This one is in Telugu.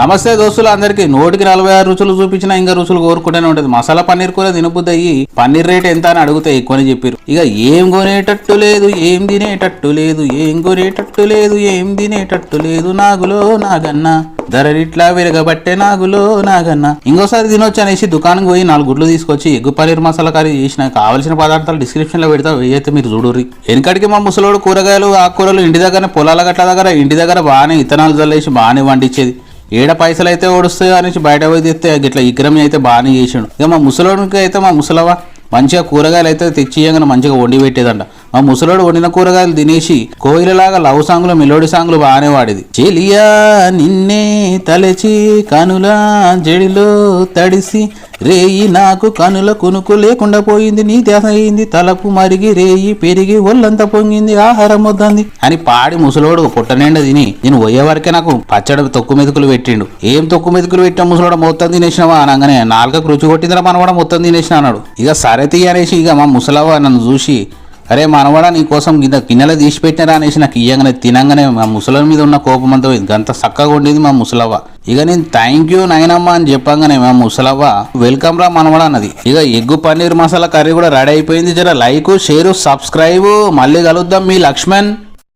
నమస్తే దోస్తులు అందరికి. నోటికి నలభై ఆరు రుచులు చూపించినా ఇంకా రుచులు కోరుకుంటూనే ఉంటుంది. మసాలా పన్నీర్ కూర తినబుద్ది అయ్యి పన్నీర్ రేట్ ఎంత అని అడిగితే ఎక్కువని చెప్పారు ఇక ఏం కొనేటట్టు లేదు ఏం తినేటట్టు లేదు ఏం కొనేటట్టు లేదు ఏం తినేటట్టు లేదు నాగులో నాగన్న. ధరలిట్లా విరగబట్టే నాగులో నాగన్నా. ఇంకోసారి తినొచ్చు అనేసి దుకాణంకి పోయి నాలుగు గుడ్లు తీసుకొచ్చి ఎగ్గు పన్నీర్ మసాలా కర్రీ చేసిన కావాల్సిన పదార్థాలు డిస్క్రిప్షన్లో పెడతా వేయైతే మీరు చూడుర్రి. వెనకటికి మా ముసలోడు కూరగాయలు ఆకుకూరలు ఇంటి దగ్గర పొలాల గట్ల దగ్గర ఇంటి దగ్గర బాగానే ఇత్తనాలు చల్లేసి బాగానే వండించేది. ఏడ పైసలు అయితే ఓడుస్తాయో అనేసి బయట పోయి తెస్తే గిట్ల ఇగ్రమి అయితే బాగానే చేసాడు. ఇక మా ముసలోడికి అయితే మా ముసలవా మంచిగా కూరగాయలు అయితే తెచ్చి మంచిగా వండి పెట్టేదంట. మా ముసలోడు వండిన కూరగాయలు తినేసి కోయిలలాగా లవ్ సాంగ్లు మెలోడీ సాంగ్లు బాగానే వాడేది. చెలియా నిన్నే తలచి కనుల జడిలో తడిసి రేయి నాకు కనుల కునుకు లేకుండా పోయింది నీ ధ్యాస అయింది తలపు మరిగి రేయి పెరిగి ఒళ్ళంతా పొంగింది ఆహారం వద్దంది అని పాడి ముసలోడు పుట్టనిండా తిని నేను పోయే వరకే నాకు పచ్చడి తొక్కు మెతుకులు పెట్టిండు. ఏం తొక్కు మెతుకులు పెట్టాం ముసలోడు మొత్తం తినేసినావా అనగానే నాలుగకు రుచి కొట్టిందిరా మనవాడ మొత్తం తినేసిన అన్నాడు. ఇక సరే తీయనేసి ఇక మా ముసలవ్వ నన్ను చూసి అరే మనవాడ నీ కోసం గిన్నె గిన్నెలో తీసి పెట్టినారా అనేసి నాకు ఇయ్యంగానే తినంగానే మా ముసలి మీద ఉన్న కోపం అంతా పోయింది. గంత చక్కగా ఉండేది మా ముసలవ్వ. ఇక నేను థ్యాంక్ యూ నైనమ్మ అని చెప్పంగానే మా ముసలవ్వ వెల్కమ్ రా మనవడ అన్నది. ఇక ఎగ్గు పన్నీర్ మసాలా కర్రీ కూడా రెడీ అయిపోయింది. జర లైక్ షేర్ సబ్స్క్రైబ్. మళ్ళీ కలుద్దాం మీ లక్ష్మణ్.